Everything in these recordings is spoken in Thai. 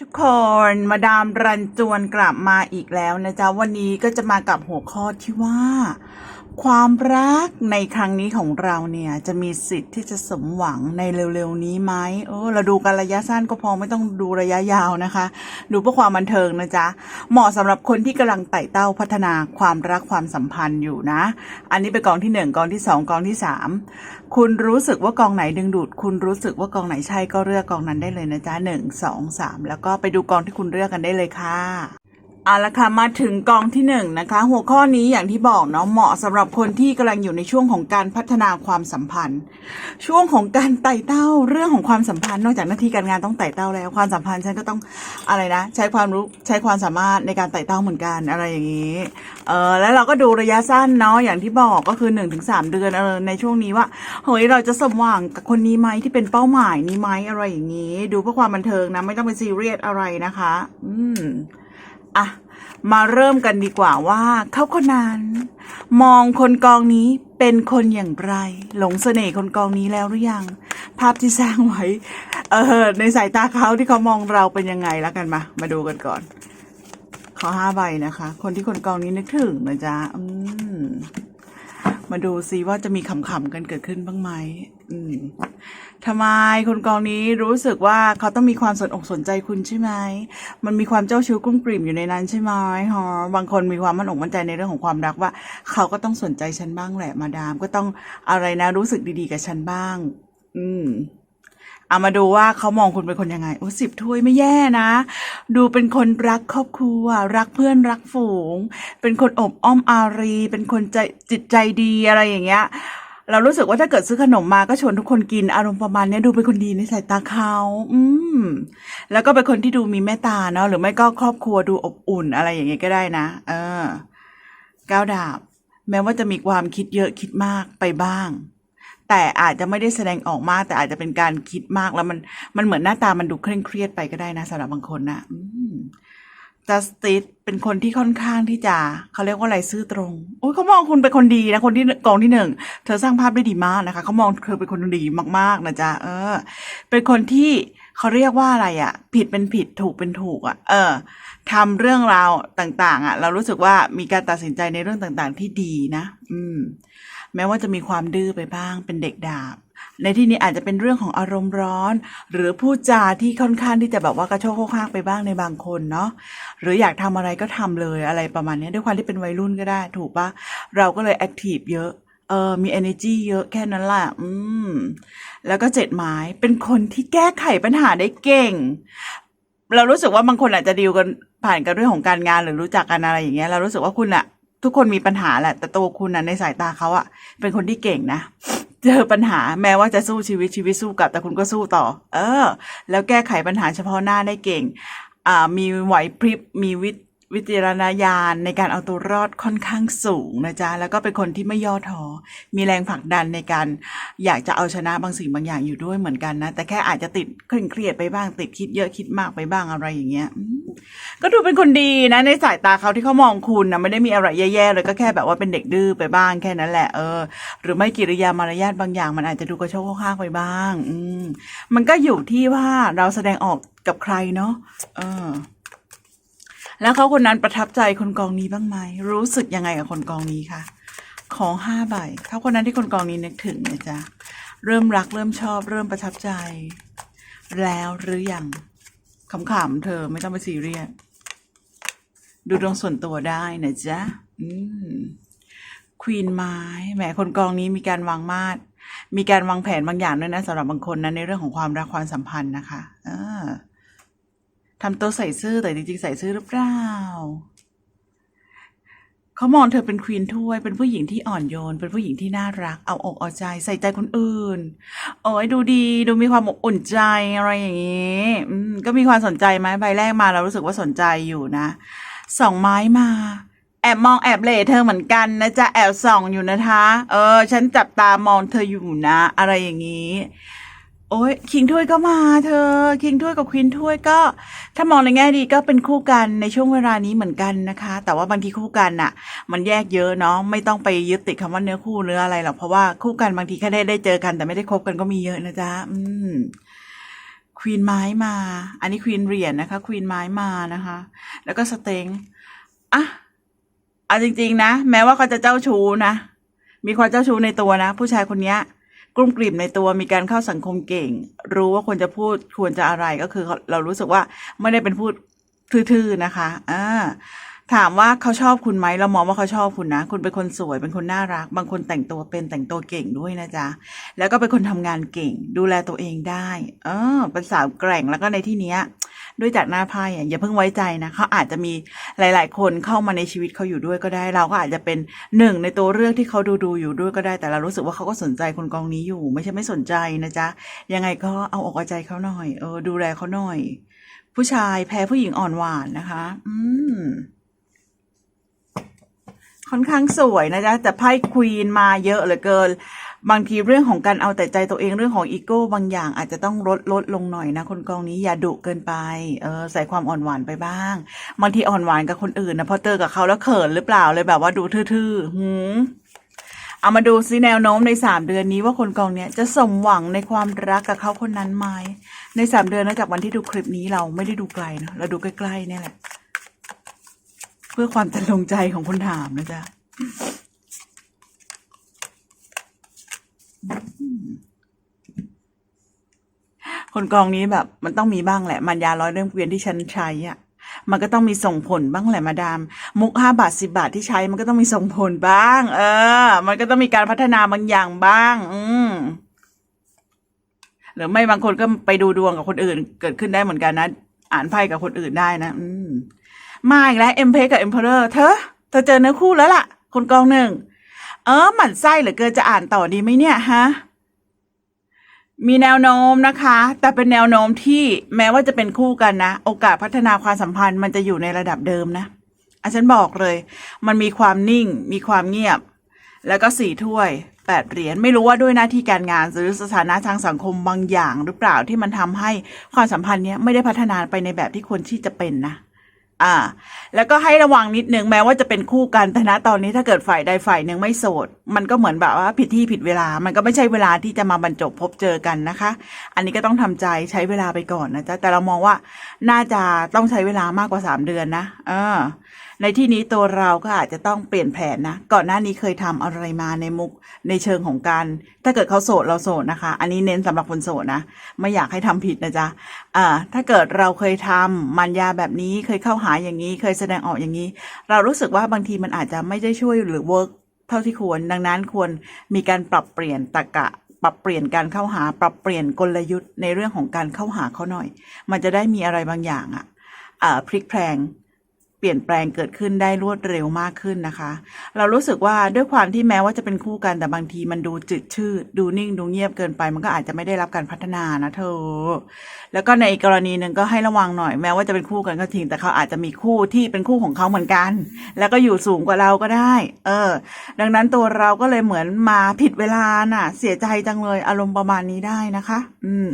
ทุกคนมาดามรันจวนกลับมาอีกแล้วนะจ๊ะ วันนี้ก็จะมากับหัวข้อที่ว่า ความรักในครั้งนี้ของเราเนี่ยจะมีสิทธิ์ที่จะสมหวังในเร็วๆนี้ไหมเออเราดูกันระยะสั้นก็พอไม่ต้องดูระยะยาวนะคะ ดูเพื่อความบันเทิงนะจ๊ะเหมาะสำหรับคนที่กำลังไต่เต้าพัฒนาความรักความสัมพันธ์อยู่นะ อันนี้เป็นกองที่หนึ่งกองที่สองกองที่สามคุณรู้สึกว่ากองไหนดึงดูด คุณรู้สึกว่ากองไหนใช่ก็เลือกกองนั้นได้เลยนะจ๊ะหนึ่งสองสามแล้วก็ไปดูกองที่คุณเลือกกันได้เลยค่ะ เอาละค่ะมาถึงกองที่หนึ่งนะคะ หัวข้อนี้อย่างที่บอกเนาะเหมาะสำหรับคนที่กำลังอยู่ในช่วงของการพัฒนาความสัมพันธ์ ช่วงของการไต่เต้าเรื่องของความสัมพันธ์ นอกจากหน้าที่การงานต้องไต่เต้าแล้ว ความสัมพันธ์ฉันก็ต้องอะไรนะ ใช้ความรู้ใช้ความสามารถในการไต่เต้าเหมือนกันอะไรอย่างนี้เออแล้วเราก็ดูระยะสั้นเนาะอย่างที่บอกก็คือ1นถึงสเดือนเออในช่วงนี้ว่าเฮ้ยเราจะสมหวังกับคนนี้ไหมที่เป็นเป้าหมายนี้ไหมอะไรอย่างนี้ ดูเพื่อความบันเทิงนะไม่ต้องเป็นซีเรียสอะไรนะคะ อืม อะ มาเริ่มกันดีกว่าว่าเขาคนนั้น มองคนกองนี้เป็นคนอย่างไร หลงเสน่ห์คนกองนี้แล้วหรือยัง ภาพที่สร้างไว้เออในสายตาเขาที่เขามองเราเป็นยังไงแล้วกันมา มาดูกันก่อน ขอห้าใบนะคะ คนที่คนกองนี้นึกถึงนะจ๊ะอืมมาดูซิว่าจะมีขำๆกันเกิดขึ้นบ้างไหม อืมทำไมคนกองนี้รู้สึกว่าเขาต้องมีความสนอกสนใจคุณใช่ไหม มันมีความเจ้าชู้กุ้มกลิ่มอยู่ในนั้นใช่ไหมฮะบางคนมีความมั่นอกมั่นใจในเรื่องของความรักว่า เขาก็ต้องสนใจฉันบ้างแหละมาดามก็ต้องอะไรนะรู้สึกดีๆกับฉันบ้าง อืมเอามาดูว่าเขามองคุณเป็นคนยังไง โอ้สิบถ้วยไม่แย่นะ ดูเป็นคนรักครอบครัว รักเพื่อนรักฝูง เป็นคนอบอ้อมอารี เป็นคนใจจิตใจดีอะไรอย่างเงี้ย เรารู้สึกว่าถ้าเกิดซื้อขนมมาก็ชวนทุกคนกินอารมณ์ประมาณนี้ดูเป็นคนดีในสายตาเขาอืม แล้วก็เป็นคนที่ดูมีเมตตาเนาะหรือไม่ก็ครอบครัวดูอบอุ่นอะไรอย่างเงี้ยก็ได้นะ เออก้าวดาบ แม้ว่าจะมีความคิดเยอะคิดมากไปบ้าง แต่อาจจะไม่ได้แสดงออกมาก แต่อาจจะเป็นการคิดมากแล้วมันมันเหมือนหน้าตามันดูเคร่งเครียดไปก็ได้นะสำหรับบางคนนะอืม จัสติสเป็นคนที่ค่อนข้างที่จะเขาเรียกว่าอะไรซื่อตรงโอ้ยเขามองคุณเป็นคนดีนะคนที่กองที่หนึ่งเธอสร้างภาพได้ดีมากนะคะเขามองเธอเป็นคนดีมากๆนะจ๊ะเออ เป็นคนที่เขาเรียกว่าอะไรอะ่ะ ผิดเป็นผิดถูกเป็นถูกอะ่ะ เออทำเรื่องราวต่าง ๆอะ เรารู้สึกว่ามีการตัดสินใจในเรื่องต่างๆ ที่ดีนะ อืม แม้ว่าจะมีความดื้อไปบ้างเป็นเด็กดาบ ในที่นี้อาจจะเป็นเรื่องของอารมณ์ร้อน หรือพูดจาที่ค่อนข้างที่จะแบบว่ากระโชกโคกฮากไปบ้างในบางคนเนาะหรืออยากทำอะไรก็ทำเลยอะไรประมาณนี้ด้วยความที่เป็นวัยรุ่นก็ได้ ถูกปะเราก็เลยแอคทีฟเยอะเออมี energy เยอะแค่นั้นแหละอืมแล้วก็เจ็ดไม้เป็นคนที่แก้ไขปัญหาได้เก่ง เรารู้สึกว่าบางคนอาจจะดีลกันผ่านกันเรื่องของการงานหรือรู้จักกันอะไรอย่างเงี้ยเรารู้สึกว่าคุณอะทุกคนมีปัญหาแหละ แต่ตัวคุณอะในสายตาเขาอะเป็นคนที่เก่งนะ เจอปัญหาแม้ว่าจะสู้ชีวิตชีวิตสู้กลับ แต่คุณก็สู้ต่อ เออ แล้วแก้ไขปัญหาเฉพาะหน้าได้เก่ง อ่ามีไหวพริบมีวิ วิจารณญาณในการเอาตัวรอดค่อนข้างสูงนะจ๊ะ แล้วก็เป็นคนที่ไม่ย่อท้อ มีแรงผลักดันในการอยากจะเอาชนะบางสิ่งบางอย่างอยู่ด้วยเหมือนกันนะ แต่แค่อาจจะติดเคร่งเครียดไปบ้าง ติดคิดเยอะคิดมากไปบ้างอะไรอย่างเงี้ย ก็ดูเป็นคนดีนะ ในสายตาเขาที่เขามองคุณนะไม่ได้มีอะไรแย่ๆเลยก็แค่แบบว่าเป็นเด็กดื้อไปบ้างแค่นั้นแหละเออ หรือไม่กิริยามารยาทบางอย่าง มันอาจจะดูกระโชกข้างไปบ้าง อืมมันก็อยู่ที่ว่าเราแสดงออกกับใครเนาะเออ แล้วเขาคนนั้นประทับใจคนกองนี้บ้างไหมรู้สึกยังไงกับคนกองนี้คะของห้าใบเขาคนนั้นที่คนกองนี้นึกถึงนะจ๊ะเริ่มรักเริ่มชอบ เริ่มประทับใจ แล้วหรือยังขำๆเธอไม่ต้องไปซีเรียสดูดวงส่วนตัวได้นะจ๊ะอืมควีนไม้แหมคนกองนี้มีการวางมาดมีการวางแผนบางอย่างด้วยนะสำหรับบางคนนะในเรื่องของความรักความสัมพันธ์นะคะเออ ทำตัวใส่ซื่อแต่จริงๆใส่ซื่อหรือเปล่าเขามองเธอเป็นควีนถ้วย เป็นผู้หญิงที่อ่อนโยน เป็นผู้หญิงที่น่ารัก เอาอกเอาใจ ใส่ใจคนอื่น โอ้ยดูดี ดูมีความอบอุ่นใจอะไรอย่างนี้ก็มีความสนใจไหมใบแรกมาเรารู้สึกว่าสนใจอยู่นะ สองไม้มา แอบมองแอบเหล่เธอเหมือนกันนะจ๊ะ แอบส่องอยู่นะคะ เออ ฉันจับตามองเธออยู่นะ อะไรอย่างนี้ โอ้ยคิงถ้วยก็มาเธอ คิงถ้วยกับควีนถ้วยก็ ถ้ามองในแง่ดีก็เป็นคู่กันในช่วงเวลานี้เหมือนกันนะคะ แต่ว่าบางทีคู่กันน่ะ มันแยกเยอะเนาะไม่ต้องไปยึดติดคำว่าเนื้อคู่เนื้ออะไรหรอกเพราะว่าคู่กันบางทีแค่ได้ได้เจอกัน แต่ไม่ได้คบกันก็มีเยอะนะจ๊ะอืมควีนไม้มา อันนี้ควีนเหรียญนะคะควีนไม้มานะคะ แล้วก็สเต็งอะเอาจริง ๆ นะแม้ว่าเขาจะเจ้าชู้นะมีความเจ้าชู้ในตัวนะผู้ชายคนเนี้ย กลุ้มกลิ่มในตัวมีการเข้าสังคมเก่ง รู้ว่าควรจะพูดควรจะอะไรก็คือเรารู้สึกว่าไม่ได้เป็นพูดทื่อๆนะคะอ่า ถามว่าเขาชอบคุณไหมเรามองว่าเขาชอบคุณนะ คุณเป็นคนสวยเป็นคนน่ารัก บางคนแต่งตัวเป็นแต่งตัวเก่งด้วยนะจ๊ะแล้วก็เป็นคนทำงานเก่ง ดูแลตัวเองได้ เออเป็นสาวแกร่งแล้วก็ในที่เนี้ย ด้วยจากหน้าไพ่อย่าเพิ่งไว้ใจนะเขาอาจจะมีหลาย ๆ คนเข้ามาในชีวิตเขาอยู่ด้วยก็ได้ เราก็อาจจะเป็นหนึ่งในตัวเลือกที่เขาดูดูอยู่ด้วยก็ได้ แต่เรารู้สึกว่าเขาก็สนใจคนกองนี้อยู่ ไม่ใช่ไม่สนใจนะจ๊ะยังไงก็เอาอกเอาใจเขาหน่อย เออ ดูแลเขาหน่อย ผู้ชายแพ้ผู้หญิงอ่อนหวานนะคะ อืม ค่อนข้างสวยนะจ๊ะแต่ไพ่ควีนมาเยอะเหลือเกิน บางทีเรื่องของการเอาแต่ใจตัวเองเรื่องของอีโก้บางอย่างอาจจะต้องลดลดลงหน่อยนะคนกองนี้อย่าดุเกินไปเออใส่ความอ่อนหวานไปบ้างบางทีอ่อนหวานกับคนอื่นนะพอเจอกับเขาแล้วเขินหรือเปล่าเลยแบบว่าดูทื่อๆหืมเอามาดูซิแนวโน้มในสามเดือนนี้ว่าคนกองเนี้ยจะสมหวังในความรักกับเขาคนนั้นไหมในสามเดือนนะจากวันที่ดูคลิปนี้เราไม่ได้ดูไกลนะเราดูใกล้ๆเนี่ยแหละ เพื่อความจะลงใจของคนถามนะจ๊ะคนกองนี้แบบ มันต้องมีบ้างแหละ มันยาร้อยเรื่องเกวียนที่ฉันใช้อะ มันก็ต้องมีส่งผลบ้างแหละมาดาม มุกห้าบาทสิบาทที่ใช้ มันก็ต้องมีส่งผลบ้าง เออ มันก็ต้องมีการพัฒนาบางอย่างบ้าง อืมหรือไม่บางคนก็ไปดูดวงกับคนอื่น เกิดขึ้นได้เหมือนกันนะ อ่านไพ่กับคนอื่นได้นะ อืม มาอีกแล้วเอ็มเพกับเอ็มเพอร์เธอเธอเจอเนื้อคู่แล้วล่ะคนกองหนึ่ง เออหมั่นไส้เหลือเกินจะอ่านต่อดีไหมเนี่ยฮะมีแนวโน้มนะคะ แต่เป็นแนวโน้มที่แม้ว่าจะเป็นคู่กันนะ โอกาสพัฒนาความสัมพันธ์มันจะอยู่ในระดับเดิมนะอาฉันบอกเลย มันมีความนิ่ง มีความเงียบ แล้วก็สี่ถ้วยแปดเหรียญไม่รู้ว่าด้วยหน้าที่การงาน หรือสถานะทางสังคมบางอย่างหรือเปล่าที่มันทำให้ความสัมพันธ์เนี้ยไม่ได้พัฒนาไปในแบบที่ควรที่จะเป็นนะ อ่า แล้วก็ให้ระวังนิดนึงแม้ว่าจะเป็นคู่กันแต่ณตอนนี้ถ้าเกิดฝ่ายใดฝ่ายหนึ่งไม่โสด มันก็เหมือนแบบว่าผิดที่ผิดเวลา มันก็ไม่ใช่เวลาที่จะมาบรรจบพบเจอกันนะคะ อันนี้ก็ต้องทำใจใช้เวลาไปก่อนนะจ๊ะแต่เรามองว่าน่าจะต้องใช้เวลามากกว่าสามเดือนนะ เออในที่นี้ตัวเราก็อาจจะต้องเปลี่ยนแผนนะ ก่อนหน้านี้เคยทำอะไรมาในมุกในเชิงของการ ถ้าเกิดเขาโสดเราโสดนะคะ อันนี้เน้นสำหรับคนโสดนะ ไม่อยากให้ทำผิดนะจ๊ะอ่าถ้าเกิดเราเคยทำมันยาแบบนี้เคยเข้าหาอย่างนี้ เคยแสดงออกอย่างนี้ เรารู้สึกว่าบางทีมันอาจจะไม่ได้ช่วยหรือเวิร์กเท่าที่ควร ดังนั้นควรมีการปรับเปลี่ยนตรกะปรับเปลี่ยนการเข้าหา ปรับเปลี่ยนกลยุทธ์ในเรื่องของการเข้าหาเขาหน่อย มันจะได้มีอะไรบางอย่างอะอ่าพลิกแพลง เปลี่ยนแปลงเกิดขึ้นได้รวดเร็วมากขึ้นนะคะ เรารู้สึกว่าด้วยความที่แม้ว่าจะเป็นคู่กันแต่บางทีมันดูจืดชืดดูนิ่งดูเงียบเกินไป มันก็อาจจะไม่ได้รับการพัฒนานะเธอ แล้วก็ในกรณีหนึ่งก็ให้ระวังหน่อยแม้ว่าจะเป็นคู่กันก็จริงแต่เขาอาจจะมีคู่ที่เป็นคู่ของเขาเหมือนกัน แล้วก็อยู่สูงกว่าเราก็ได้ เออ ดังนั้นตัวเราก็เลยเหมือนมาผิดเวลาน่ะ เสียใจจังเลยอารมณ์ประมาณนี้ได้นะคะ อืม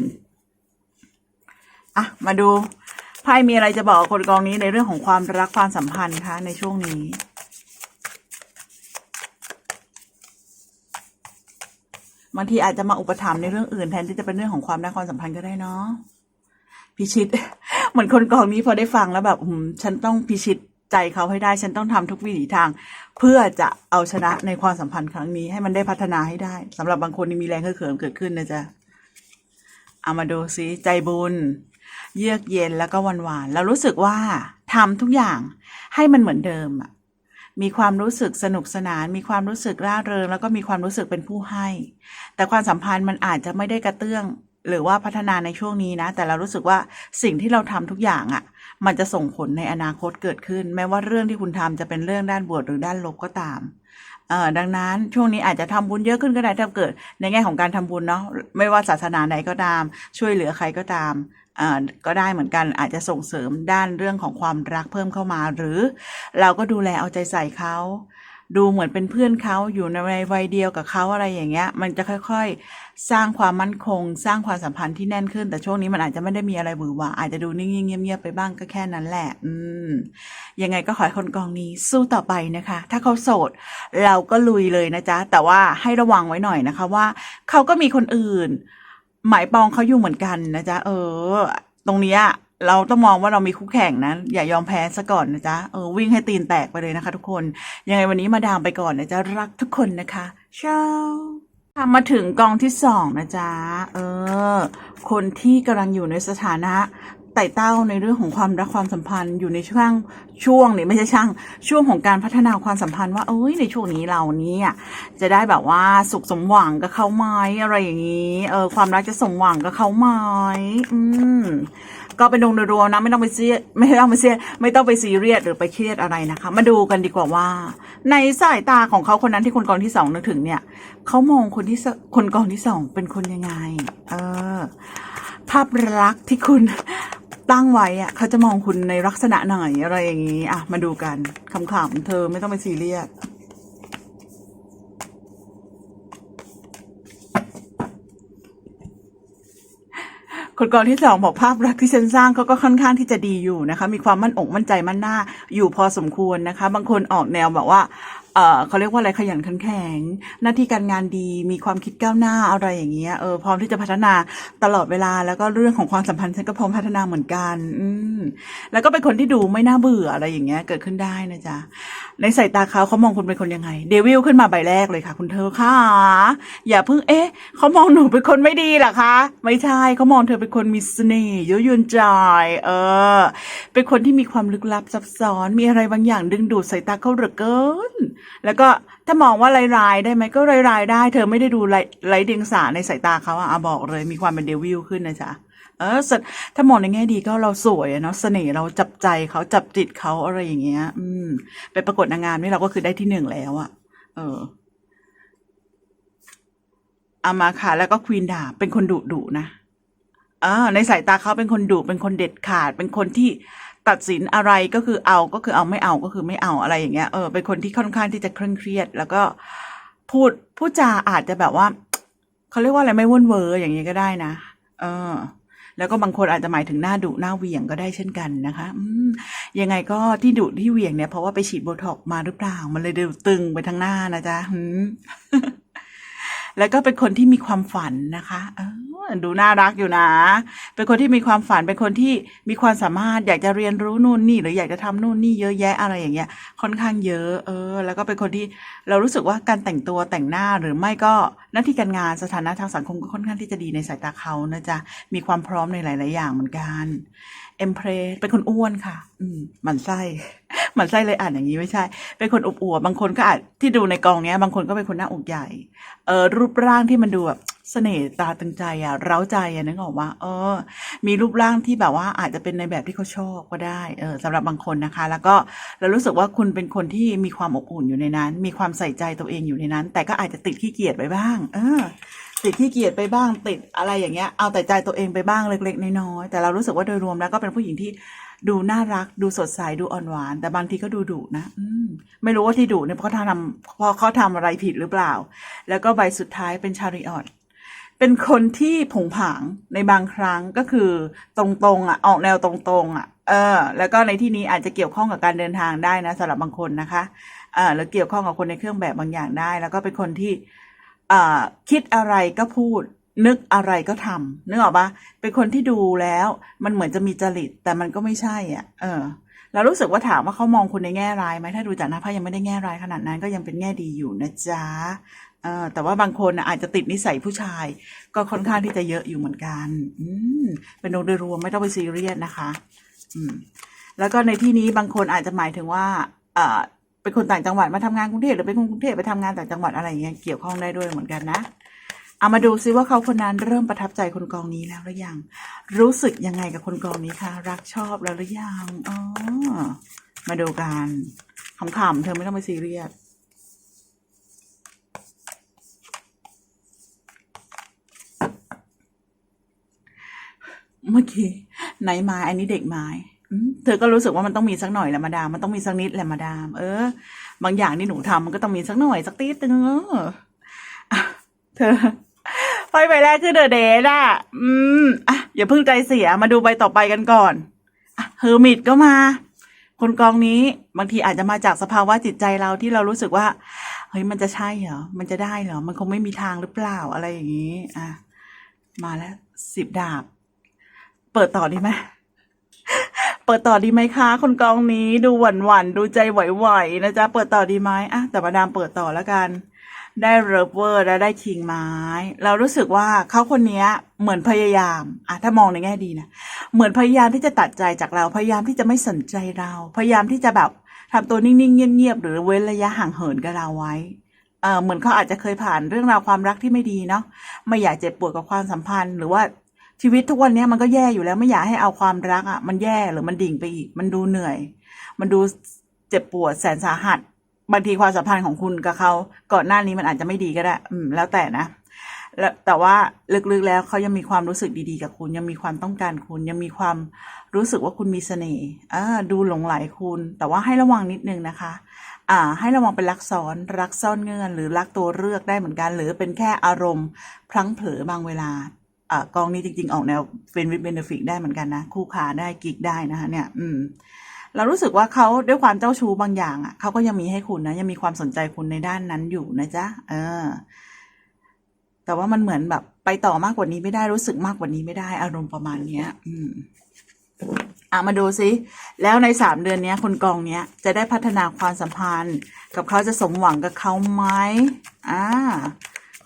อะมาดู พ่มีอะไรจะบอกคนกองนี้ในเรื่องของความรักความสัมพันธ์คะในช่วงนี้บางทีอาจจะมาอุปถัมภ์ในเรื่องอื่นแทนที่จะเป็นเรื่องของความรักความสัมพันธ์ก็ได้เนาะพิชิต เหมือนคนกองนี้พอได้ฟังแล้วแบบอืมฉันต้องพิชิตใจเขาให้ได้ ฉันต้องทำทุกวิถีทาง เพื่อจะเอาชนะในความสัมพันธ์ครั้งนี้ ให้มันได้พัฒนาให้ได้สำหรับบางคนนี่มีแรงเขิมเกิดขึ้นนะจ๊ะเอามาดูซิใจบุญ เยือกเย็นแล้วก็หวานหวานเรารู้สึกว่าทำทุกอย่างให้มันเหมือนเดิมอะมีความรู้สึกสนุกสนาน มีความรู้สึกร่าเริง แล้วก็มีความรู้สึกเป็นผู้ให้ แต่ความสัมพันธ์มันอาจจะไม่ได้กระเตื้อง หรือว่าพัฒนาในช่วงนี้นะ แต่เรารู้สึกว่าสิ่งที่เราทำทุกอย่างอะ่ะ มันจะส่งผลในอนาคตเกิดขึ้น แม้ว่าเรื่องที่คุณทำจะเป็นเรื่องด้านบวกหรือด้านลบก็ตามเอ่อดังนั้นช่วงนี้อาจจะทำบุญเยอะขึ้นก็ได้ถ้าเกิดในแง่ของการทำบุญเนาะไม่ว่าศาสนาไหนก็ตาม ช่วยเหลือใครก็ตาม ก็ได้เหมือนกันอาจจะส่งเสริมด้านเรื่องของความรักเพิ่มเข้ามา หรือเราก็ดูแลเอาใจใส่เขาดูเหมือนเป็นเพื่อนเขาอยู่ในวัยเดียวกับเขาอะไรอย่างเงี้ย มันจะค่อยๆ สร้างความมั่นคง สร้างความสัมพันธ์ที่แน่นขึ้น แต่ช่วงนี้มันอาจจะไม่ได้มีอะไรหวือหวาอาจจะดูนิ่งๆเงียบๆไปบ้างก็แค่นั้นแหละ อืมยังไงก็ขอให้คนกองนี้สู้ต่อไปนะคะ ถ้าเขาโสด เราก็ลุยเลยนะจ๊ะ แต่ว่าให้ระวังไว้หน่อยนะคะว่า เขาก็มีคนอื่น หมายปองเขาอยู่เหมือนกันนะจ๊ะ เออ ตรงเนี้ยเราต้องมองว่าเรามีคู่แข่งนะ อย่ายอมแพ้ซะก่อนนะจ๊ะ เออวิ่งให้ตีนแตกไปเลยนะคะทุกคน ยังไงวันนี้มาดามไปก่อนนะจ๊ะ รักทุกคนนะคะเช้ามาถึงกองที่สองนะจ๊ะ เออ คนที่กำลังอยู่ในสถานะ ต่เต้าในเรื่องของความรักความสัมพันธ์อยู่ในช่วงช่วงนี่ไม่ใช่ช่างช่วงของการพัฒนาความสัมพันธ์ว่าเอ้ยในช่วงนี้เราเนี่ยจะได้แบบว่าสุขสมหวังกับเขาไหมอะไรอย่างนี้เออความรักจะสมหวังกับเขาไหมอืมก็เป็นดวงรวๆนะไม่ต้องไปเสียไม่ต้องไปเสียไม่ต้องไปซีเรียสหรือไปเครียดอะไรนะคะ มาดูกันดีกว่าว่า ในสายตาของเขาคนนั้นที่คนกองที่สองนึกถึงเนี่ยเขามองคนที่คนกองที่สองเป็นคนยังไง เออ ภาพลักษณ์ที่คุณ ตั้งไว้อะเขาจะมองคุณในลักษณะไหนอะไรอย่างนี้ อะ มาดูกันคำๆเธอไม่ต้องไปซีเรียสคนกองที่สองบอกภาพรักที่ฉันสร้างเขาก็ค่อนข้างที่จะดีอยู่นะคะ มีความมั่นอกมั่นใจมั่นหน้าอยู่พอสมควรนะคะ บางคนออกแนวแบบว่า เขาเรียกว่าอะไรขยันขันแข็ง หน้าที่การงานดีมีความคิดก้าวหน้าอะไรอย่างเงี้ยเออพร้อมที่จะพัฒนาตลอดเวลาแล้วก็เรื่องของความสัมพันธ์ฉันก็พร้อมพัฒนาเหมือนกัน อืมแล้วก็เป็นคนที่ดูไม่น่าเบื่ออะไรอย่างเงี้ย เกิดขึ้นได้นะจ๊ะในสายตาเขาเขามองคุณเป็นคนยังไง เดวิลขึ้นมาใบแรกเลยค่ะ คุณเธอค่ะ อย่าเพิ่งเอ๊ะเขามองหนูเป็นคนไม่ดีหรอคะ ไม่ใช่เขามองเธอเป็นคนมีเสน่ห์ยอะยวนใจเออ เป็นคนที่มีความลึกลับซับซ้อนมีอะไรบางอย่างดึงดูดสายตาเขาเหลือเกินแล้วก็ถ้ามองว่าร้ายๆได้ไหมก็ร้ายๆได้ เธอไม่ได้ดูไร้ไรเดียงสาในสายตาเขาอะอบอกเลยมีความเป็นเดวิลขึ้นนะจ๊ะเออสถ้ามองในแง่ดีก็เราสวยอะเนาะเสน่ห์เราจับใจเขาจับจิตเขาอะไรอย่างเงี้ย อืมไปประกวดนางงามนี่เราก็คือได้ที่หนึ่งแล้วอะเออเอามาค่ะ แล้วก็ควีนดาเป็นคนดุดุนะอ่าในสายตาเขาเป็นคนดุเป็นคนเด็ดขาดเป็นคนที่ ตัดสินอะไรก็คือเอาก็คือเอาไม่เอาก็คือไม่เอาอะไรอย่างเงี้ยเออเป็นคนที่ค่อนข้างที่จะเคร่งเครียด แล้วก็พูดพูดจาอาจจะแบบว่าเขาเรียกว่าอะไรไม่วุ่นเวอร์อย่างนี้ก็ได้นะเออ แล้วก็บางคนอาจจะหมายถึงหน้าดุหน้าเหวี่ยงก็ได้เช่นกันนะคะอืมยังไงก็ที่ดุที่เหวี่ยงเนี่ยเพราะว่าไปฉีดโบท็อกมาหรือเปล่า มันเลยดูตึงไปทั้งหน้านะจ๊ะแล้วก็เป็นคนที่มีความฝันนะคะ เออ ดูน่ารักอยู่นะ เป็นคนที่มีความฝันเป็นคนที่มีความสามารถอยากจะเรียนรู้นู่นนี่หรืออยากจะทำนู่นนี่เยอะแยะอะไรอย่างเงี้ย ค่อนข้างเยอะเออ แล้วก็เป็นคนที่เรารู้สึกว่าการแต่งตัวแต่งหน้าหรือไม่ก็หน้าที่การงานสถานะทางสังคมก็ค่อนข้างที่จะดีในสายตาเขานะจ๊ะมีความพร้อมในหลาย ๆ อย่างเหมือนกันเอ็มเพรสเป็นคนอ้วนค่ะ อืมหมันไส้หมันไส้เลยอ่านอย่างนี้ไม่ใช่ เป็นคนอวบๆบางคนก็อาจที่ดูในกองเนี้ย บางคนก็เป็นคนหน้าอกใหญ่ เออรูปร่างที่มันดูแบบ สน่ห์ตาตึงใจอะเร้าใจอะนึกออกว่าเออ มีรูปร่างที่แบบว่าอาจจะเป็นในแบบที่เขาชอบก็ได้เออสำหรับบางคนนะคะ แล้วก็เรารู้สึกว่าคุณเป็นคนที่มีความอบอุ่นอยู่ในนั้น มีความใส่ใจตัวเองอยู่ในนั้น แต่ก็อาจจะติดขี้เกียจไปบ้าง เออ ติดขี้เกียจไปบ้าง ติดอะไรอย่างเงี้ยเอาแต่ใจตัวเองไปบ้างเล็กๆน้อยๆแต่เรารู้สึกว่าโดยรวมแล้วก็เป็นผู้หญิงที่ดูน่ารักดูสดใสดูอ่อนหวาน แต่บางทีก็ดูดุนะ อืม ไม่รู้ว่าที่ดุเนี่ยเพราะเขาทำเพราะเขาทำอะไรผิดหรือเปล่า แล้วก็ใบสุดท้ายเป็นชาริออต เป็นคนที่ผงผางในบางครั้งก็คือตรงๆอะออกแนวตรงๆอะ เออ แล้วก็ในที่นี้อาจจะเกี่ยวข้องกับการเดินทางได้นะสำหรับบางคนนะคะเออแล้วเกี่ยวข้องกับคนในเครื่องแบบบางอย่างได้ แล้วก็เป็นคนที่อ่าคิดอะไรก็พูด นึกอะไรก็ทำนึกออกปะเป็นคนที่ดูแล้ว มันเหมือนจะมีจริตแต่มันก็ไม่ใช่อะ เออเรารู้สึกว่าถามว่าเขามองคุณในแง่ร้ายไหมถ้าดูจากหน้าไพ่ยังไม่ได้แง่ร้ายขนาดนั้นก็ยังเป็นแง่ดีอยู่นะจ๊ะ แต่ว่าบางคนอาจจะติดนิสัยผู้ชาย ก็ค่อนข้างที่จะเยอะอยู่เหมือนกัน อืมเป็นองโดยรวมไม่ต้องไปซีเรียสนะคะ อืม แล้วก็ในที่นี้บางคนอาจจะหมายถึงว่าเออเป็นคนต่างจังหวัดมาทำงานกรุงเทพหรือเป็นคนกรุงเทพไปทำงานต่างจังหวัดอะไรอย่างเงี้ยเกี่ยวข้องได้ด้วยเหมือนกันนะเอามาดูซิว่าเขาคนนั้นเริ่มประทับใจคนกองนี้แล้วหรือยัง รู้สึกยังไงกับคนกองนี้คะ รักชอบแล้วหรือยังอ๋อมาดูกันขำๆเธอไม่ต้องไปซีเรียส เมื่อกี้ไหนไม้อันนี้เด็กไม้เธอก็รู้สึกว่ามันต้องมีสักหน่อยแหละมาดามมันต้องมีสักนิดแหละมาดาม เออ บางอย่างที่หนูทำมันก็ต้องมีสักหน่อยสักติดนึงเออเธอไปใบแรกคือเดอะเดทอะ อืมอะอย่าเพิ่งใจเสียมาดูใบต่อไปกันก่อนอะเฮอร์มิตก็มา คนกองนี้บางทีอาจจะมาจากสภาวะจิตใจเราที่เรารู้สึกว่า เฮ้ยมันจะใช่เหรอ มันจะได้เหรอ มันคงไม่มีทางหรือเปล่าอะไรอย่างนี้ อะ มาแล้วสิบดาบ ปิดต่อดีไหมเปิดต่อดีไหมคะ คนกองนี้ดูหวั่นหวั่นดูใจไหวๆนะจ๊ะ เปิดต่อดีไหมอะแต่มาดามเปิดต่อแล้วกัน ได้เริฟเวอร์และได้คิงไม้ เรารู้สึกว่าเขาคนนี้เหมือนพยายามอะถ้ามองในแง่ดีนะ เหมือนพยายามที่จะตัดใจจากเรา พยายามที่จะไม่สนใจเรา พยายามที่จะแบบทำตัวนิ่งๆเงียบๆหรือเว้นระยะห่างเหินกับเราไว้เออเหมือนเขาอาจจะเคยผ่านเรื่องราวความรักที่ไม่ดีเนาะไม่อยากเจ็บปวดกับความสัมพันธ์ หรือว่า ชีวิตทุกวันนี้มันก็แย่อยู่แล้วไม่อยากให้เอาความรักอะ มันแย่หรือมันดิ่งไปอีก มันดูเหนื่อย มันดูเจ็บปวดแสนสาหัสบางทีความสัมพันธ์ของคุณกับเขาก่อนหน้านี้มันอาจจะไม่ดีก็ได้ อืม แล้วแต่นะแล้วแต่ว่าลึกๆแล้วเขายังมีความรู้สึกดีๆกับคุณ ยังมีความต้องการคุณ ยังมีความรู้สึกว่าคุณมีเสน่ห์อ่าดูหลงไหลคุณ แต่ว่าให้ระวังนิดนึงนะคะ อ่า ให้ระวังเป็นรักซ้อน รักซ่อนเงื่อน หรือรักตัวเลือกได้เหมือนกัน หรือเป็นแค่อารมณ์พลั้งเผลอบางเวลา กองนี้จริง ๆ ออกแนวเฟนวิดเบนฟิกได้เหมือนกันนะ คู่ขาได้กิกได้นะคะเนี่ย อืม เรารู้สึกว่าเขาด้วยความเจ้าชู้บางอย่างอะเขาก็ยังมีให้คุณนะ ยังมีความสนใจคุณในด้านนั้นอยู่นะจ๊ะ เออ แต่ว่ามันเหมือนแบบไปต่อมากกว่านี้ไม่ได้รู้สึกมากกว่านี้ไม่ได้ อารมณ์ประมาณเนี้ย อืมอะมาดูซิ แล้วในสามเดือนเนี้ยคนกองเนี้ยจะได้พัฒนาความสัมพันธ์ กับเขาจะสมหวังกับเขาไหมอ่า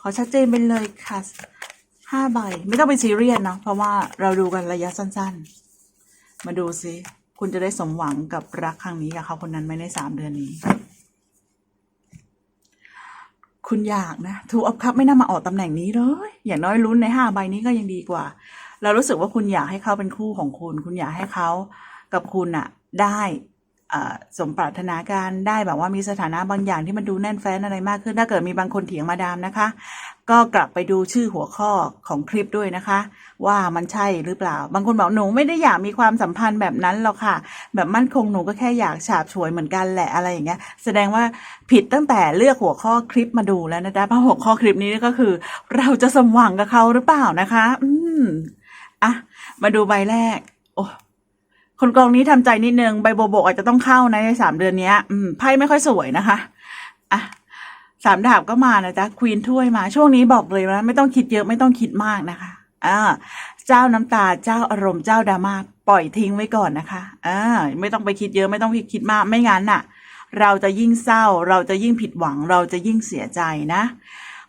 ขอชัดเจนไปเลยค่ะ ห้าใบ ไม่ต้องไปซีเรียสเนาะเพราะว่าเราดูกันระยะสั้น ๆ มาดูซิคุณจะได้สมหวังกับรักครั้งนี้กับเขาคนนั้นไหมในสามเดือนนี้ คุณอยากนะทูอัพคัพไม่น่ามาออกตำแหน่งนี้เลย อย่างน้อยลุ้นในห้าใบนี้ก็ยังดีกว่า เรารู้สึกว่าคุณอยากให้เขาเป็นคู่ของคุณ คุณอยากให้เขากับคุณอะได้ สมปรารถนาการได้แบบว่ามีสถานะบางอย่างที่มันดูแน่นแฟ้นอะไรมากขึ้น ถ้าเกิดมีบางคนเถียงมาดามนะคะ ก็กลับไปดูชื่อหัวข้อของคลิปด้วยนะคะ ว่ามันใช่หรือเปล่า บางคนบอกหนูไม่ได้อยากมีความสัมพันธ์แบบนั้นหรอกค่ะ แบบมั่นคงหนูก็แค่อยากฉาบฉวยเหมือนกันแหละอะไรอย่างเงี้ย แสดงว่าผิดตั้งแต่เลือกหัวข้อคลิปมาดูแล้วนะจ๊ะเพราะหัวข้อคลิปนี้ก็คือ เราจะสมหวังกับเขาหรือเปล่านะคะ อืมอะมาดูใบแรกโอ้ คนกองนี้ทำใจนิดนึงใบโบโบอาจจะต้องเข้านะในสามเดือนเนี้ยอืมไพ่ไม่ค่อยสวยนะคะอะสามดาบก็มานะจ๊ะควีนถ้วยมา ช่วงนี้บอกเลยว่าไม่ต้องคิดเยอะไม่ต้องคิดมากนะคะอ่าเจ้าน้ำตาเจ้าอารมณ์เจ้าดราม่าปล่อยทิ้งไว้ก่อนนะคะอ่าไม่ต้องไปคิดเยอะไม่ต้องไปคิดมากไม่งั้นน่ะ เราจะยิ่งเศร้า เราจะยิ่งผิดหวัง เราจะยิ่งเสียใจนะ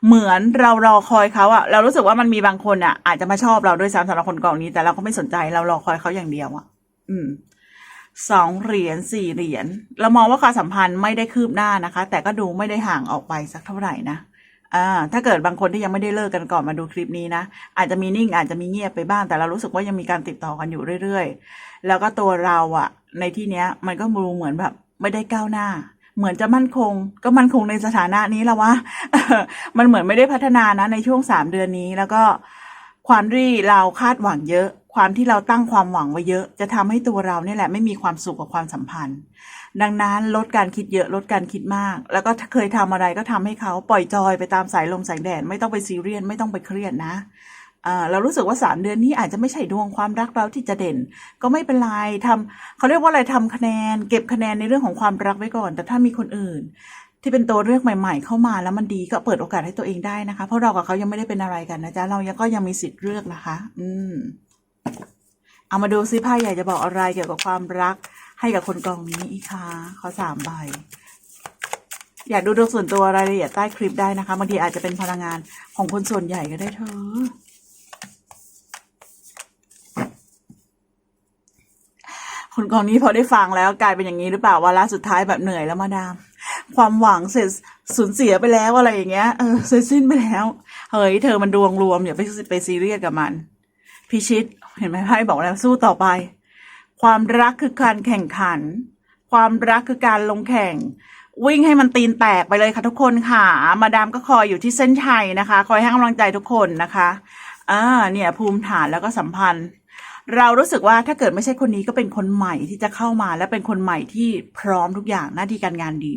เหมือนเรารอคอยเขาอะเรารู้สึกว่ามันมีบางคนอะอาจจะมาชอบเราด้วยซ้ำสำหรับคนกองนี้แต่เราก็ไม่สนใจเรารอคอยเขาอย่างเดียวอะ อืมสองเหรียญสี่เหรียญเรามองว่าความสัมพันธ์ไม่ได้คืบหน้านะคะ แต่ก็ดูไม่ได้ห่างออกไปสักเท่าไหร่นะอ่าถ้าเกิดบางคนที่ยังไม่ได้เลิกกันก่อนมาดูคลิปนี้นะ อาจจะมีนิ่งอาจจะมีเงียบไปบ้าง แต่เรารู้สึกว่ายังมีการติดต่อกันอยู่เรื่อยๆ แล้วก็ตัวเราอะในที่เนี้ย มันก็ดูเหมือนแบบ ไม่ได้ก้าวหน้า เหมือนจะมั่นคง ก็มั่นคงในสถานะนี้แล้ววะมันเหมือนไม่ได้พัฒนานะในช่วงสามเดือนนี้แล้วก็ความที่เราคาดหวังเยอะ ความที่เราตั้งความหวังไว้เยอะ จะทำให้ตัวเราเนี่ยแหละไม่มีความสุขกับความสัมพันธ์ ดังนั้นลดการคิดเยอะลดการคิดมาก แล้วก็ถ้าเคยทำอะไรก็ทำให้เขาปล่อยจอยไปตามสายลมสายแดดไม่ต้องไปซีเรียสไม่ต้องไปเครียดนะเรารู้สึกว่าสามเดือนนี้อาจจะไม่ใช่ดวงความรักเราที่จะเด่น ก็ไม่เป็นไรทำเขาเรียกว่าอะไรทำคะแนน เก็บคะแนนในเรื่องของความรักไว้ก่อน แต่ถ้ามีคนอื่น ที่เป็นตัวเลือกใหม่ ๆ เข้ามาแล้วมันดีก็เปิดโอกาสให้ตัวเองได้นะคะ เพราะเรากับเขายังไม่ได้เป็นอะไรกันนะจ๊ะเรายังก็ยังมีสิทธิ์เลือกนะคะ อืม เอามาดูซิไพ่ใหญ่จะบอกอะไรเกี่ยวกับความรัก ให้กับคนกองนี้อีกค่ะขอสามใบ อยากดูดวงส่วนตัวรายละเอียดใต้คลิปได้นะคะบางทีอาจจะเป็นพลังงานของคนส่วนใหญ่ก็ได้เธอคนกองนี้พอได้ฟังแล้วกลายเป็นอย่างนี้หรือเปล่าวาระสุดท้ายแบบเหนื่อยแล้วมาดาม ความหวังเสร็จสูญเสียไปแล้วอะไรอย่างเงี้ยเออเสร็จสิ้นไปแล้วเฮ้ยเธอมันดวงรวมอย่าไปไปซีเรียสกับมัน พิชิต เห็นไหมไพ่บอกแล้วสู้ต่อไป ความรักคือการแข่งขัน ความรักคือการลงแข่ง วิ่งให้มันตีนแตกไปเลยค่ะทุกคนค่ะ มาดามก็คอยอยู่ที่เส้นชัยนะคะ คอยให้กำลังใจทุกคนนะคะอ่าเนี่ย ภูมิฐานแล้วก็สัมพันธ์ เรารู้สึกว่าถ้าเกิดไม่ใช่คนนี้ก็เป็นคนใหม่ที่จะเข้ามา และเป็นคนใหม่ที่พร้อมทุกอย่างหน้าที่การงานดี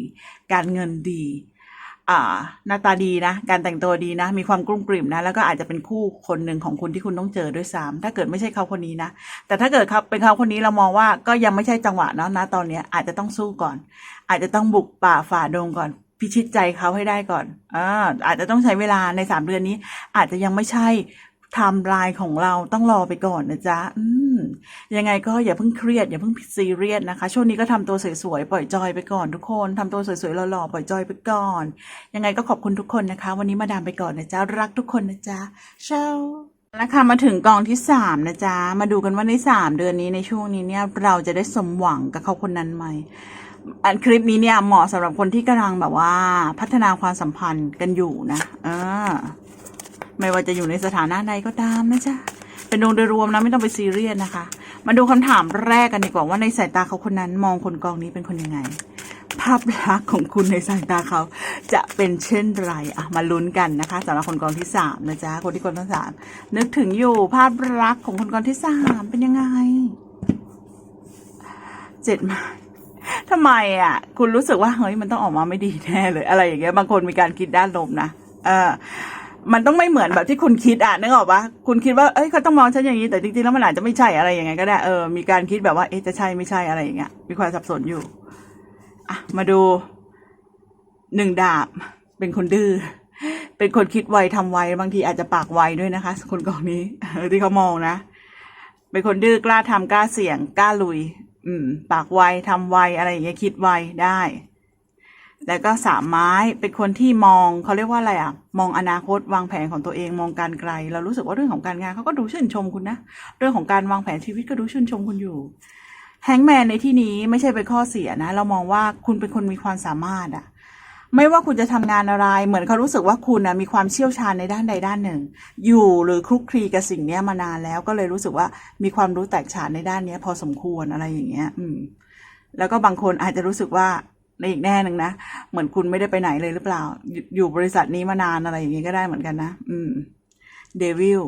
การเงินดี อ่า หน้าตาดีนะ การแต่งตัวดีนะ มีความกลุ้มกลิ่มนะ แล้วก็อาจจะเป็นคู่คนหนึ่งของคุณที่คุณต้องเจอด้วยซ้ำถ้าเกิดไม่ใช่เขาคนนี้นะ แต่ถ้าเกิดเขาเป็นเขาคนนี้เรามองว่าก็ยังไม่ใช่จังหวะเนาะนะตอนเนี้ยอาจจะต้องสู้ก่อน อาจจะต้องบุกป่าฝ่าดงก่อน พิชิตใจเขาให้ได้ก่อนอ่าอาจจะต้องใช้เวลาในสามเดือนนี้ อาจจะยังไม่ใช่ไทม์ไลน์ของเราต้องรอไปก่อนนะจ๊ะอืม ยังไงก็อย่าเพิ่งเครียดอย่าเพิ่งซีเรียสนะคะ ช่วงนี้ก็ทำตัวสวยๆปล่อยจอยไปก่อนทุกคนทำตัวสวยๆหล่อๆปล่อยจอยไปก่อน ยังไงก็ขอบคุณทุกคนนะคะ วันนี้มาดามไปก่อนนะจ๊ะรักทุกคนนะจ๊ะเช้าแล้วค่ะมาถึงกองที่สามนะจ๊ะ มาดูกันว่าในสามเดือนนี้ในช่วงนี้เนี่ยเราจะได้สมหวังกับเขาคนนั้นไหมอันคลิปนี้เนี่ยเหมาะสำหรับคนที่กำลังแบบว่าพัฒนาความสัมพันธ์กันอยู่นะเออไม่ว่าจะอยู่ในสถานะใดก็ตามนะจ๊ะ เป็นดวงโดยรวมนะไม่ต้องไปซีเรียสนะคะ มาดูคำถามแรกกันดีกว่าว่าในสายตาเขาคนนั้นมองคนกองนี้เป็นคนยังไง ภาพลักษณ์ของคุณในสายตาเขา จะเป็นเช่นไรอะมาลุ้นกันนะคะสำหรับคนกองที่สามนะจ๊ะคนที่คนที่สามนึกถึงอยู่ภาพลักษณ์ของคนกองที่สามเป็นยังไงเจ็ดไมาทำไมอะ คุณรู้สึกว่าเฮ้ยมันต้องออกมาไม่ดีแน่เลย อะไรอย่างเงี้ยบางคนมีการคิดด้านลบนะเออ มันต้องไม่เหมือนแบบที่คุณคิดอะนึกออกปะคุณคิดว่าเอ้ยเขาต้องมองฉันอย่างนี้แต่จริงๆแล้วมันอาจจะไม่ใช่อะไรอย่างเงี้ยก็ได้เออมีการคิดแบบว่าเอ๊ะจะใช่ไม่ใช่อะไรอย่างเงี้ยมีความสับสนอยู่อะมาดูหนึ่งดาบ เป็นคนดื้อเป็นคนคิดไวทำไวบางทีอาจจะปากไวด้วยนะคะ คนกองนี้ที่เขามองนะเป็นคนดื้อกล้าทำกล้าเสี่ยงกล้าลุย อืม ปากไวทำไวอะไรอย่างเงี้ยคิดไวได้ แล้วก็สามไม้เป็นคนที่มองเขาเรียกว่าอะไรอะมองอนาคตวางแผนของตัวเองมองการไกล เรารู้สึกว่าเรื่องของการงานเขาก็ดูชื่นชมคุณนะ เรื่องของการวางแผนชีวิตก็ดูชื่นชมคุณอยู่แฮงแมนในที่นี้ไม่ใช่เป็นข้อเสียนะ เรามองว่าคุณเป็นคนมีความสามารถอะไม่ว่าคุณจะทำงานอะไร เหมือนเขารู้สึกว่าคุณนะมีความเชี่ยวชาญในด้านใดด้านหนึ่ง อยู่หรือคลุกคลีกับสิ่งนี้มานานแล้วก็เลยรู้สึกว่ามีความรู้แตกฉานในด้านนี้พอสมควรอะไรอย่างเงี้ย อืม แล้วก็บางคนอาจจะรู้สึกว่า ในอีกแน่หนึ่งนะ เหมือนคุณไม่ได้ไปไหนเลยหรือเปล่า อยู่บริษัทนี้มานานอะไรอย่างงี้ก็ได้เหมือนกันนะ อืมเดวิล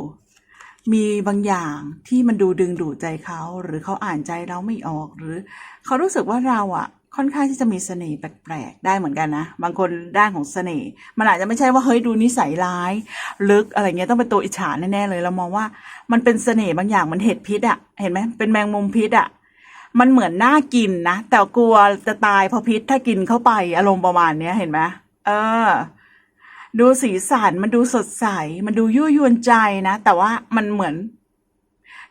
มีบางอย่างที่มันดูดึงดูดใจเขา หรือเขาอ่านใจเราไม่ออกหรือ เขารู้สึกว่าเราอะค่อนข้างที่จะมีเสน่ห์แปลกๆได้เหมือนกันนะ บางคนด้านของเสน่ห์มันอาจจะไม่ใช่ว่าเฮ้ยดูนิสัยร้าย ลึกอะไรเงี้ยต้องเป็นตัวอิจฉาแน่ๆเลยเรามองว่า มันเป็นเสน่ห์บางอย่างมันเห็ดพิษอะเห็นไหมเป็นแมงมุมพิษอะ มันเหมือนน่ากินนะ แต่กลัวจะตายเพราะพิษถ้ากินเข้าไป อารมณ์ประมาณเนี้ยเห็นไหมเออ ดูสีสันมันดูสดใส มันดูยั่วยวนใจนะ แต่ว่ามันเหมือน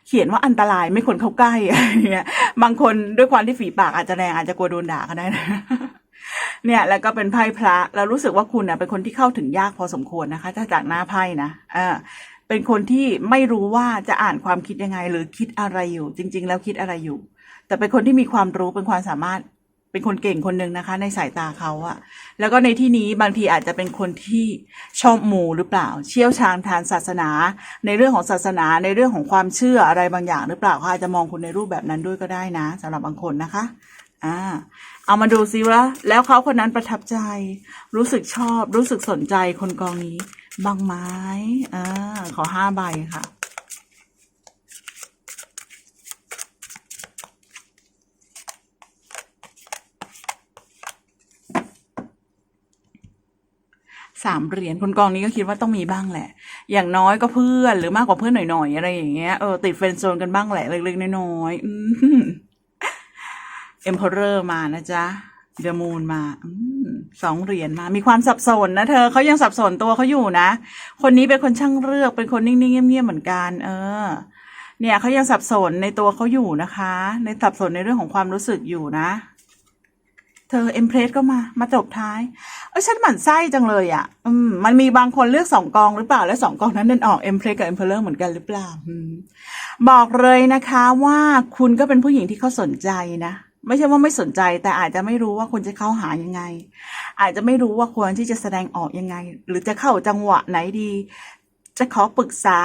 เขียนว่าอันตรายไม่ควรเข้าใกล้อะไรเงี้ย บางคนด้วยความที่ฝีปากอาจจะแรงอาจจะกลัวโดนด่าก็ได้นะเนี่ยแล้วก็เป็นไพ่พระแล้วรู้สึกว่าคุณนะเป็นคนที่เข้าถึงยากพอสมควรนะคะ ถ้าจากหน้าไพ่นะเออเป็นคนที่ไม่รู้ว่าจะอ่านความคิดยังไง หรือคิดอะไรอยู่ จริง ๆ แล้วคิดอะไรอยู่ แต่เป็นคนที่มีความรู้เป็นความสามารถเป็นคนเก่งคนหนึ่งนะคะ ในสายตาเขาอะแล้วก็ในที่นี้บางทีอาจจะเป็นคนที่ชอบหมู่หรือเปล่า เชี่ยวชาญทางศาสนา ในเรื่องของศาสนาในเรื่องของความเชื่ออะไรบางอย่างหรือเปล่าเขาอาจจะมองคุณในรูปแบบนั้นด้วยก็ได้นะสำหรับบางคนนะคะอ่าเอามาดูซิว่าแล้วเขาคนนั้นประทับใจ รู้สึกชอบ รู้สึกสนใจคนกองนี้บ้างไหมอ่าขอห้าใบค่ะ สามเหรียญคนกองนี้ก็คิดว่าต้องมีบ้างแหละ อย่างน้อยก็เพื่อนหรือมากกว่าเพื่อนหน่อยๆอะไรอย่างเงี้ยเออติดเฟรนด์โซนกันบ้างแหละเล็กๆน้อยๆเอ็มพอเรอร์มานะจ๊ะเดอะมูนมาสองเหรียญมา มีความสับสนนะเธอเขายังสับสนตัวเขาอยู่นะ คนนี้เป็นคนช่างเลือกเป็นคนนิ่งๆเงียบๆเหมือนกัน เออ เนี่ยเขายังสับสนในตัวเขาอยู่นะคะ ในสับสนในเรื่องของความรู้สึกอยู่นะ เธอเอ็มเพรสก็มา มาจบท้าย เอ้ยฉันหมั่นไส้จังเลยอะ อืม มันมีบางคนเลือกสองกองหรือเปล่า และสองกองนั้นเดินออกเอ็มเพรสกับเอ็มเพลเลอร์เหมือนกันหรือเปล่าอบอกเลยนะคะว่าคุณก็เป็นผู้หญิงที่เขาสนใจนะ ไม่ใช่ว่าไม่สนใจ แต่อาจจะไม่รู้ว่าควรจะเข้าหายังไง อาจจะไม่รู้ว่าควรที่จะแสดงออกยังไง หรือจะเข้าจังหวะไหนดี จะขอปรึกษา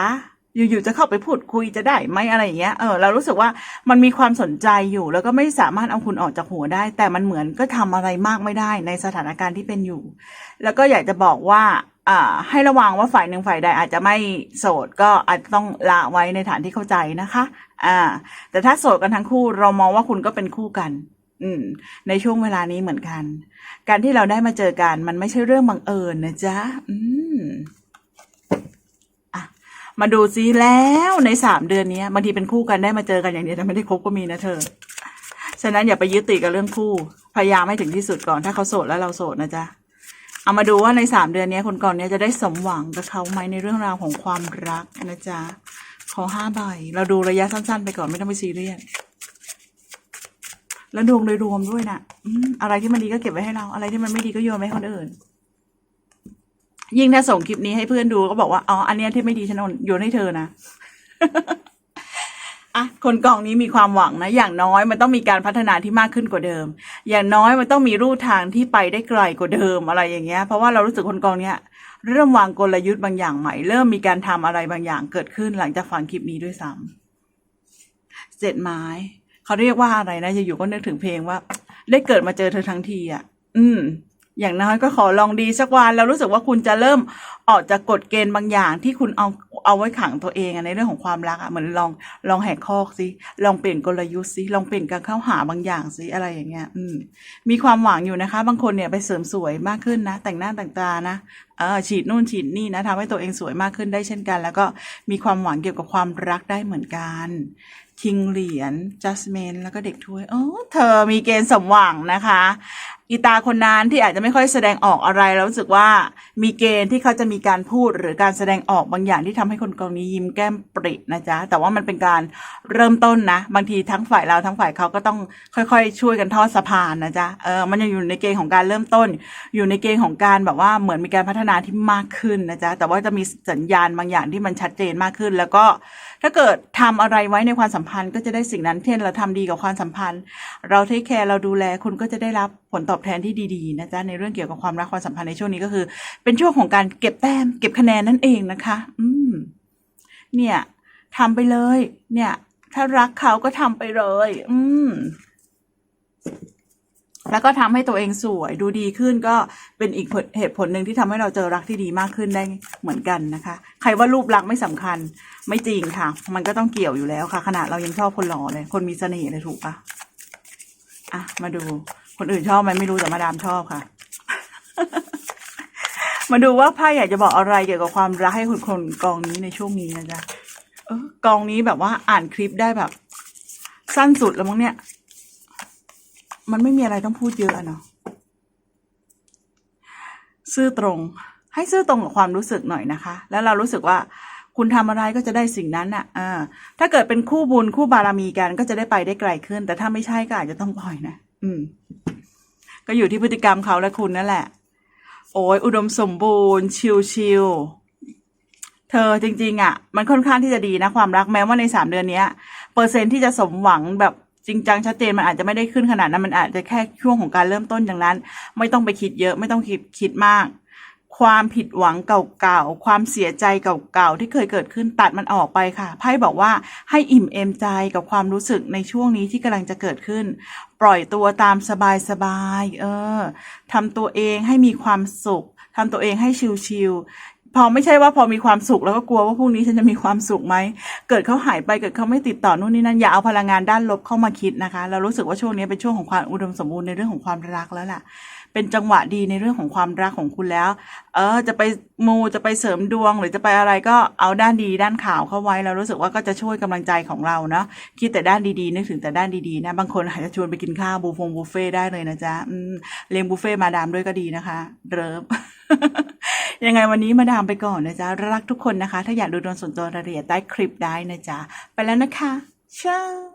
อยู่ๆจะเข้าไปพูดคุยจะได้ไหมอะไรอย่างเงี้ย เออเรารู้สึกว่ามันมีความสนใจอยู่ แล้วก็ไม่สามารถเอาคุณออกจากหัวได้ แต่มันเหมือนก็ทำอะไรมากไม่ได้ในสถานการณ์ที่เป็นอยู่ แล้วก็อยากจะบอกว่าอ่าให้ระวังว่าฝ่ายหนึ่งฝ่ายใดอาจจะไม่โสดก็อาจจะต้องละไว้ในฐานที่เข้าใจนะคะ อ่า แต่ถ้าโสดกันทั้งคู่เรามองว่าคุณก็เป็นคู่กัน อืม ในช่วงเวลานี้เหมือนกัน การที่เราได้มาเจอกันมันไม่ใช่เรื่องบังเอิญนะจ๊ะ อืม มาดูซิแล้วในสามเดือนนี้บางทีเป็นคู่กันได้มาเจอกันอย่างเดียวแต่ไม่ได้คบก็มีนะเธอ ฉะนั้นอย่าไปยึดติดกับเรื่องคู่ พยายามให้ถึงที่สุดก่อน ถ้าเขาโสดแล้วเราโสดนะจ๊ะ เอามาดูว่าในสามเดือนนี้คนก่อนเนี้ยจะได้สมหวังกับเขาไหมในเรื่องราวของความรักนะจ๊ะ ขอห้าใบ เราดูระยะสั้น ๆ ไปก่อนไม่ต้องไปซีเรียส แล้วดวงโดยรวมด้วยนะอือะไรที่มันดีก็เก็บไว้ให้เรา อะไรที่มันไม่ดีก็โยนไปให้คนอื่น ยิ่งถ้าส่งคลิปนี้ให้เพื่อนดูก็บอกว่าอ๋ออันเนี้ยที่ไม่ดีฉันโยนให้เธอนะอะคนกองนี้มีความหวังนะ อย่างน้อยมันต้องมีการพัฒนาที่มากขึ้นกว่าเดิม อย่างน้อยมันต้องมีรูทางที่ไปได้ไกลกว่าเดิมอะไรอย่างเงี้ย เพราะว่าเรารู้สึกคนกองเนี้ยเริ่มวางกลยุทธ์บางอย่างใหม่ เริ่มมีการทำอะไรบางอย่างเกิดขึ้นหลังจากฟังคลิปนี้ด้วยซ้ำเจ็ดไม้เขาเรียกว่าอะไรนะอยู่ๆก็นึกถึงเพลงว่า ได้เกิดมาเจอเธอทั้งทีอะ อืม อย่างน้อยก็ขอลองดีสักวันแล้วรู้สึกว่าคุณจะเริ่มออกจากกฎเกณฑ์บางอย่างที่คุณเอาเอาไว้ขังตัวเองในเรื่องของความรักอะเหมือนลองลองแหกคอกสิลองเปลี่ยนกลยุทธ์สิลองเปลี่ยนการเข้าหาบางอย่างสิอะไรอย่างเงี้ย อืม มีความหวังอยู่นะคะ บางคนเนี่ยไปเสริมสวยมากขึ้นนะ แต่งหน้าแต่งตานะเออฉีดนู่นฉีดนี่นะทำให้ตัวเองสวยมากขึ้นได้เช่นกัน แล้วก็มีความหวังเกี่ยวกับความรักได้เหมือนกันคิงเหรียญจัสเมนแล้วก็เด็กถ้วยโอ้เธอมีเกณฑ์สมหวังนะคะ อีตาคนนั้นที่อาจจะไม่ค่อยแสดงออกอะไรแล้วรู้สึกว่ามีเกณฑ์ที่เขาจะมีการพูดหรือการแสดงออกบางอย่างที่ทำให้คนกองนี้ยิ้มแก้มปรินะจ๊ะแต่ว่ามันเป็นการเริ่มต้นนะ บางทีทั้งฝ่ายเราทั้งฝ่ายเขาก็ต้องค่อยๆ ช่วยกันทอดสะพานนะจ๊ะเออมันยังอยู่ในเกณฑ์ของการเริ่มต้น อยู่ในเกณฑ์ของการแบบว่าเหมือนมีการพัฒนาที่มากขึ้นนะจ๊ะแต่ว่าจะมีสัญญาณบางอย่างที่มันชัดเจนมากขึ้น แล้วก็ถ้าเกิดทำอะไรไว้ในความสัมพันธ์ก็จะได้สิ่งนั้นเช่นเราทำดีกับความสัมพันธ์ เราเทคแคร์เราดูแลคุณก็จะได้รับ ผลตอบแทนที่ดีๆนะจ๊ะในเรื่องเกี่ยวกับความรักความสัมพันธ์ในช่วงนี้ก็คือ เป็นช่วงของการเก็บแต้ม เก็บคะแนนนั่นเองนะคะ อืม เนี่ยทำไปเลย เนี่ย ถ้ารักเขาก็ทำไปเลย อืมแล้วก็ทำให้ตัวเองสวยดูดีขึ้นก็เป็นอีกเหตุผลหนึ่งที่ทำให้เราเจอรักที่ดีมากขึ้นได้เหมือนกันนะคะ ใครว่ารูปลักษณ์ไม่สำคัญไม่จริงค่ะ มันก็ต้องเกี่ยวอยู่แล้วค่ะ ขนาดเรายังชอบคนหล่อเลย คนมีเสน่ห์เลยถูกปะอะมาดู คนอื่นชอบไหมไม่รู้แต่มาดามชอบค่ะ มาดูว่าไพ่อยากจะบอกอะไรเกี่ยวกับความรักให้คนคนกองนี้ในช่วงนี้นะจ๊ะเออกองนี้แบบว่าอ่านคลิปได้แบบ สั้นสุดแล้วมั้งเนี่ย มันไม่มีอะไรต้องพูดเยอะอะเนาะซื่อตรง ให้ซื่อตรงกับความรู้สึกหน่อยนะคะ แล้วเรารู้สึกว่าคุณทำอะไรก็จะได้สิ่งนั้นน่ะอ่าถ้าเกิดเป็นคู่บุญคู่บารมีกันก็จะได้ไปได้ไกลขึ้น แต่ถ้าไม่ใช่ก็อาจจะต้องปล่อยนะ อืม ก็อยู่ที่พฤติกรรมเขาและคุณนั่นแหละ โอ้ยอุดมสมบูรณ์ ชิลชิลเธอจริง ๆ อะ มันค่อนข้างที่จะดีนะความรักแม้ว่าในสามเดือนเนี้ยเปอร์เซ็นที่จะสมหวังแบบจริงจังชัดเจนมันอาจจะไม่ได้ขึ้นขนาดนั้นมันอาจจะแค่ช่วงของการเริ่มต้นอย่างนั้น ไม่ต้องไปคิดเยอะไม่ต้องคิดคิดมาก ความผิดหวังเก่าๆ ความเสียใจเก่าๆ ที่เคยเกิดขึ้นตัดมันออกไปค่ะ ไพ่บอกว่าให้อิ่มเอมใจกับความรู้สึกในช่วงนี้ที่กำลังจะเกิดขึ้น ปล่อยตัวตามสบายๆ เออทำตัวเองให้มีความสุขทำตัวเองให้ชิลๆ พอไม่ใช่ว่าพอมีความสุขแล้วก็กลัวว่าพรุ่งนี้ฉันจะมีความสุขไหม เกิดเขาหายไปเกิดเขาไม่ติดต่อนู่นนี่นั่นอย่าเอาพลังงานด้านลบเข้ามาคิดนะคะ เรารู้สึกว่าช่วงนี้เป็นช่วงของความอุดมสมบูรณ์ในเรื่องของความรักแล้วล่ะ เป็นจังหวะดีในเรื่องของความรักของคุณแล้ว เออ จะไปมูจะไปเสริมดวง หรือจะไปอะไรก็เอาด้านดีด้านข่าวเข้าไว้แล้วรู้สึกว่าก็จะช่วยกำลังใจของเราเนาะคิดแต่ด้านดีๆนึกถึงแต่ด้านดีๆนะบางคนอาจจะชวนไปกินข้าวบูฟงบุฟเฟ่ได้เลยนะจ๊ะเลี้ยงบุฟเฟ่มาดามด้วยก็ดีนะคะ เริฟยังไงวันนี้มาดามไปก่อนนะจ๊ะรักทุกคนนะคะ ถ้าอยากดูดวงส่วนตัวรายละเอียดใต้คลิปได้นะจ๊ะไปแล้วนะคะเช้า